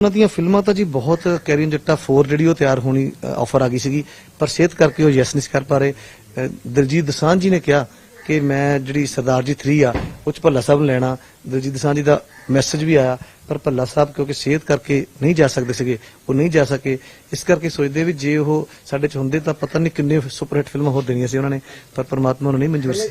ਉਹਨਾਂ ਦੀਆਂ ਫਿਲਮਾਂ ਤਾਂ ਜੀ ਬਹੁਤ ਕੈਰੀਨ ਜੱਟਾ 4 ਜਿਹੜੀ ਉਹ ਤਿਆਰ ਹੋਣੀ ਆਫਰ ਆ ਗਈ ਸੀਗੀ ਪਰ ਸਿਹਤ ਕਰਕੇ ਉਹ ਯੈਸ ਨਹੀਂ ਕਰ ਪਾ ਰਹੇ। ਅ, ਦਲਜੀਤ ਦਸਾਂਝ ਜੀ ਨੇ ਕਿਹਾ ਕਿ ਮੈਂ ਜਿਹੜੀ ਸਰਦਾਰ ਜੀ 3 ਆ ਉਹ 'ਚ ਭੱਲਾ ਸਾਹਿਬ ਨੂੰ ਲੈਣਾ। ਦਲਜੀਤ ਦਸਾਂਝ ਜੀ ਦਾ ਮੈਸੇਜ ਵੀ ਆਇਆ ਪਰ ਭੱਲਾ ਸਾਹਿਬ ਕਿਉਂਕਿ ਸਿਹਤ ਕਰਕੇ ਨਹੀਂ ਜਾ ਸਕਦੇ ਸੀਗੇ ਉਹ ਨਹੀਂ ਜਾ ਸਕੇ। ਇਸ ਕਰਕੇ ਸੋਚਦੇ ਵੀ ਜੇ ਉਹ ਸਾਡੇ ਚ ਹੁੰਦੇ ਤਾਂ ਪਤਾ ਨਹੀਂ ਕਿੰਨੇ ਸੁਪਰਹਿੱਟ ਫਿਲਮਾਂ ਹੋਰ ਦੇਣੀਆਂ ਸੀ ਉਹਨਾਂ ਨੇ ਪਰ ਪਰਮਾਤਮਾ ਨੂੰ ਨਹੀਂ ਮਨਜ਼ੂਰ ਸੀ।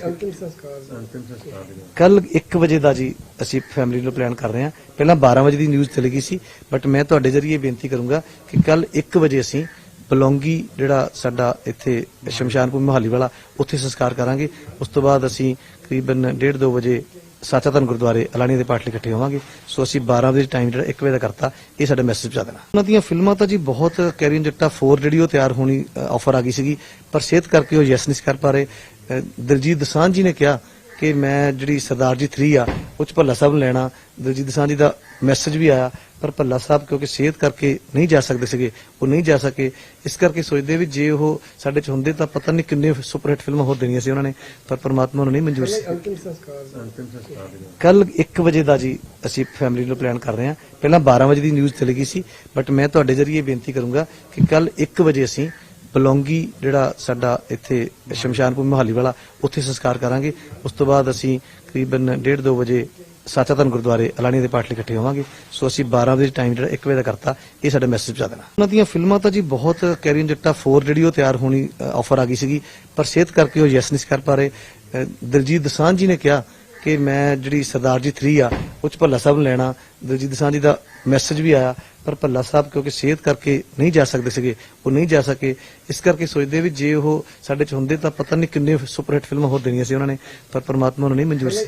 ਕੱਲ 1 ਵਜੇ ਦਾ ਜੀ ਅਸੀਂ ਫੈਮਿਲੀ ਨੂੰ ਪਲਾਨ ਕਰ ਰਹੇ ਹਾਂ। ਪਹਿਲਾਂ 12 ਵਜੇ ਦੀ ਨਿਊਜ਼ ਚਲੀ ਗਈ ਸੀ ਬਟ ਮੈਂ ਤੁਹਾਡੇ ਜਰੀਏ ਬੇਨਤੀ ਕਰੂੰਗਾ ਕਿ ਕੱਲ 1 ਵਜੇ ਅਸੀਂ ਬਲੌਂਗੀ ਜਿਹੜਾ ਸਾਡਾ ਇੱਥੇ ਸ਼ਮਸ਼ਾਨਪੁਰ ਮੋਹਾਲੀ ਵਾਲਾ ਉੱਥੇ ਸੰਸਕਾਰ ਕਰਾਂਗੇ। ਉਸ ਤੋਂ ਬਾਅਦ ਅਸੀਂ ਕਰੀਬਨ 1:30 2 ਵਜੇ ਸਾਚਾ ਧਨ ਗੁਰਦੁਆਰੇ ਅਲਾਣੀ ਦੇ ਪਾਠ ਲਈ ਇਕੱਠੇ ਹੋਵਾਂਗੇ। ਸੋ ਅਸੀਂ 12 ਵਜੇ ਟਾਈਮ ਜਿਹੜਾ 1 ਵਜੇ ਦਾ ਕਰਤਾ ਇਹ ਸਾਡਾ ਮੈਸੇਜ ਪਹੁੰਚਾ ਦੇਣਾ। ਉਹਨਾਂ ਦੀਆਂ ਫਿਲਮਾਂ ਤਾਂ ਜੀ ਬਹੁਤ ਕੈਰੀਅਨ ਜੱਟਾ 4 ਜਿਹੜੀ ਉਹ ਤਿਆਰ ਹੋਣੀ ਆਫਰ ਆ ਗਈ ਸੀਗੀ ਪਰ ਸਿਹਤ ਕਰਕੇ ਉਹ ਯੈਸ ਨਹੀਂ ਕਰ ਪਾ ਰਹੇ। ਅ, ਦਲਜੀਤ ਦਸਾਂਝ ਜੀ ਨੇ ਕਿਹਾ ਕਿ ਮੈਂ ਜਿਹੜੀ ਸਰਦਾਰ ਜੀ 3 ਆ ਉਹ 'ਚ ਭੱਲਾ ਸਾਹਿਬ ਨੂੰ ਲੈਣਾ। ਦਲਜੀਤ ਦਸਾਂਝ ਜੀ ਦਾ ਮੈਸੇਜ ਵੀ ਆਇਆ ਪਰ ਭੱਲਾ ਸਾਹਿਬ ਕਿਉਂਕਿ ਸਿਹਤ ਕਰਕੇ ਨਹੀਂ ਜਾ ਸਕਦੇ ਸੀਗੇ ਉਹ ਨਹੀਂ ਜਾ ਸਕੇ। ਇਸ ਕਰਕੇ ਸੋਚਦੇ ਵੀ ਜੇ ਉਹ ਸਾਡੇ ਚ ਹੁੰਦੇ ਤਾਂ ਪਤਾ ਨਹੀਂ ਕਿੰਨੇ ਸੁਪਰਹਿੱਟ ਫਿਲਮਾਂ ਹੋਰ ਦੇਣੀਆਂ ਸੀ ਉਹਨਾਂ ਨੇ ਪਰ ਪਰਮਾਤਮਾ ਨੂੰ ਨਹੀਂ ਮਨਜ਼ੂਰ ਸੀ। ਅੰਤਿਮ ਸੰਸਕਾਰ ਕੱਲ 1 ਵਜੇ ਦਾ ਜੀ ਅਸੀਂ ਫੈਮਿਲੀ ਨੂੰ ਪਲਾਨ ਕਰ ਰਹੇ ਹਾਂ। ਪਹਿਲਾਂ 12 ਵਜੇ ਦੀ ਨਿਊਜ਼ ਚਲੀ ਗਈ ਸੀ ਬਟ ਮੈਂ ਤੁਹਾਡੇ ਜਰੀਏ ਬੇਨਤੀ ਕਰੂੰਗਾ ਕਿ ਕੱਲ 1 ਵਜੇ ਅਸੀਂ ਬਲੌਂਗੀ ਜਿਹੜਾ ਸਾਡਾ ਇੱਥੇ ਸ਼ਮਸ਼ਾਨਪੁਰ ਮੋਹਾਲੀ ਵਾਲਾ ਉੱਥੇ ਸੰਸਕਾਰ ਕਰਾਂਗੇ। ਉਸ ਤੋਂ ਬਾਅਦ ਅਸੀਂ ਕਰੀਬਨ 1:30 2 ਵਜੇ ਸਾਚਾ ਧਨ ਗੁਰਦੁਆਰੇ ਅਲਾਣੀ ਦੇ ਪਾਠ ਲਈ ਇਕੱਠੇ ਹੋਵਾਂਗੇ। ਸੋ ਅਸੀਂ 12 ਵਜੇ ਟਾਈਮ ਜਿਹੜਾ 1 ਵਜੇ ਦਾ ਕਰਤਾ ਇਹ ਸਾਡਾ ਮੈਸੇਜ ਪਹੁੰਚਾ ਦੇਣਾ। ਉਹਨਾਂ ਦੀਆਂ ਫਿਲਮਾਂ ਤਾਂ ਜੀ ਬਹੁਤ ਕੈਰੀਨ ਜੱਟਾ 4 ਜਿਹੜੀ ਉਹ ਤਿਆਰ ਹੋਣੀ ਆਫਰ ਆ ਗਈ ਸੀਗੀ ਪਰ ਸਿਹਤ ਕਰਕੇ ਉਹ ਯੈਸ ਨਹੀਂ ਕਰ ਪਾ ਰਹੇ। ਅ, ਦਲਜੀਤ ਦਸਾਂਝ ਜੀ ਨੇ ਕਿਹਾ ਕਿ ਮੈਂ ਜਿਹੜੀ ਸਰਦਾਰ ਜੀ 3 ਆ ਉਹ 'ਚ ਭੱਲਾ ਸਾਹਿਬ ਨੂੰ ਲੈਣਾ ਦਲਜੀਤ ਦਸਾਂਝ ਜੀ ਦਾ ਮੈਸੇਜ ਵੀ ਆਇਆ ਪਰ ਭੱਲਾ ਸਾਹਿਬ ਕਿਉਂਕਿ ਸਿਹਤ ਕਰਕੇ ਨਹੀਂ ਜਾ ਸਕਦੇ ਸੀਗੇ ਉਹ ਨਹੀਂ ਜਾ ਸਕੇ ਇਸ ਕਰਕੇ ਸੋਚਦੇ ਵੀ ਜੇ ਉਹ ਸਾਡੇ ਚ ਹੁੰਦੇ ਤਾਂ ਪਤਾ ਨਹੀਂ ਕਿੰਨੇ ਸੁਪਰਹਿੱਟ ਫਿਲਮਾਂ ਹੋਰ ਦੇਣੀਆਂ ਸੀ ਉਹਨਾਂ ਨੇ ਪਰ ਪਰਮਾਤਮਾ ਨੂੰ ਨਹੀਂ ਮਨਜ਼ੂਰ ਸੀ।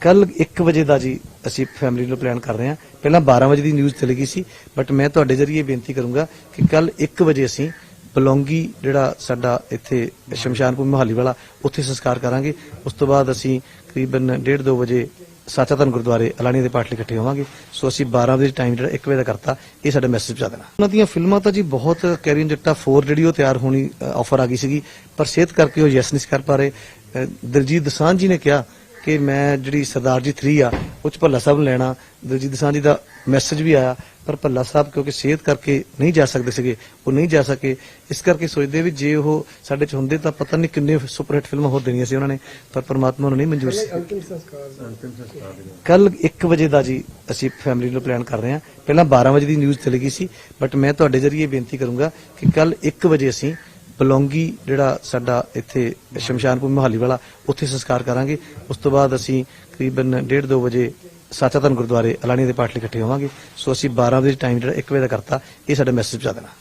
ਕੱਲ 1 ਵਜੇ ਦਾ ਜੀ ਅਸੀਂ ਫੈਮਿਲੀ ਨੂੰ ਪਲਾਨ ਕਰ ਰਹੇ ਹਾਂ। ਪਹਿਲਾਂ 12 ਵਜੇ ਦੀ ਨਿਊਜ਼ ਚਲੀ ਗਈ ਸੀ ਬਟ ਮੈਂ ਤੁਹਾਡੇ ਜਰੀਏ ਬੇਨਤੀ ਕਰੂੰਗਾ ਕਿ ਕੱਲ 1 ਵਜੇ ਅਸੀਂ ਬਲੌਂਗੀ ਜਿਹੜਾ ਸਾਡਾ ਇੱਥੇ ਸ਼ਮਸ਼ਾਨਪੁਰ ਮੋਹਾਲੀ ਵਾਲਾ ਉੱਥੇ ਸੰਸਕਾਰ ਕਰਾਂਗੇ। ਉਸ ਤੋਂ ਬਾਅਦ ਅਸੀਂ ਕਰੀਬਨ 1:30 2 ਵਜੇ ਸਾਚਾ ਧਨ ਗੁਰਦੁਆਰੇ ਅਲਾਣੀ ਦੇ ਪਾਠ ਲਈ ਇਕੱਠੇ ਹੋਵਾਂਗੇ। ਸੋ ਅਸੀਂ 12 ਵਜੇ ਟਾਈਮ ਜਿਹੜਾ 1 ਵਜੇ ਦਾ ਕਰਤਾ ਇਹ ਸਾਡਾ ਮੈਸੇਜ ਪਹੁੰਚਾ ਦੇਣਾ। ਉਹਨਾਂ ਦੀਆਂ ਫਿਲਮਾਂ ਤਾਂ ਜੀ ਬਹੁਤ ਕੈਰੀਨ ਜੱਟਾ 4 ਜਿਹੜੀ ਉਹ ਤਿਆਰ ਹੋਣੀ ਆਫਰ ਆ ਗਈ ਸੀਗੀ ਪਰ ਸਿਹਤ ਕਰਕੇ ਉਹ ਯੈਸ ਨਹੀਂ ਕਰ ਪਾ ਰਹੇ। ਅ, ਦਲਜੀਤ ਦਸਾਂਝ ਜੀ ਨੇ ਕਿਹਾ ਕਿ ਮੈਂ ਜਿਹੜੀ ਸਰਦਾਰ ਜੀ 3 ਆ ਉਹ 'ਚ ਭੱਲਾ ਸਾਹਿਬ ਨੂੰ ਲੈਣਾ। ਦਲਜੀਤ ਦਸਾਂਝ ਜੀ ਦਾ ਮੈਸੇਜ ਵੀ ਆਇਆ ਪਰ ਭੱਲਾ ਸਾਹਿਬ ਕਿਉਂਕਿ ਸਿਹਤ ਕਰਕੇ ਨਹੀਂ ਜਾ ਸਕਦੇ ਸੀਗੇ ਉਹ ਨਹੀਂ ਜਾ ਸਕੇ। ਇਸ ਕਰਕੇ ਸੋਚਦੇ ਵੀ ਜੇ ਉਹ ਸਾਡੇ ਚ ਹੁੰਦੇ ਤਾਂ ਪਤਾ ਨਹੀਂ ਕਿੰਨੇ ਸੁਪਰਹਿੱਟ ਫਿਲਮਾਂ ਹੋਰ ਦੇਣੀਆਂ ਸੀ ਉਹਨਾਂ ਨੇ ਪਰ ਪਰਮਾਤਮਾ ਨੂੰ ਨਹੀਂ ਮਨਜ਼ੂਰ ਸੀ। ਅੰਤਿਮ ਸੰਸਕਾਰ ਅੰਤਿਮ ਸੰਸਕਾਰ ਕੱਲ 1 ਵਜੇ ਦਾ ਜੀ ਅਸੀਂ ਫੈਮਿਲੀ ਨੂੰ ਪਲਾਨ ਕਰ ਰਹੇ ਹਾਂ। ਪਹਿਲਾਂ 12 ਵਜੇ ਦੀ ਨਿਊਜ਼ ਚਲੀ ਗਈ ਸੀ ਬਟ ਮੈਂ ਤੁਹਾਡੇ ਜਰੀਏ ਬੇਨਤੀ ਕਰੂੰਗਾ ਕਿ ਕੱਲ 1 ਵਜੇ ਅਸੀਂ ਬਲੌਂਗੀ ਜਿਹੜਾ ਸਾਡਾ ਇੱਥੇ ਸ਼ਮਸ਼ਾਨਪੁਰ ਮੋਹਾਲੀ ਵਾਲਾ, ਉੱਥੇ ਸੰਸਕਾਰ ਕਰਾਂਗੇ। ਉਸ ਤੋਂ ਬਾਅਦ ਅਸੀਂ ਕਰੀਬਨ 1:30 2 ਵਜੇ ਸਾਚਾ ਧਨ ਗੁਰਦੁਆਰੇ ਅਲਾਣੀ ਦੇ ਪਾਠ ਲਈ ਇਕੱਠੇ ਹੋਵਾਂਗੇ। ਸੋ ਅਸੀਂ 12 ਵਜੇ ਟਾਈਮ ਜਿਹੜਾ 1 ਵਜੇ ਦਾ ਕਰਤਾ, ਇਹ ਸਾਡਾ ਮੈਸੇਜ ਪਹੁੰਚਾ ਦੇਣਾ।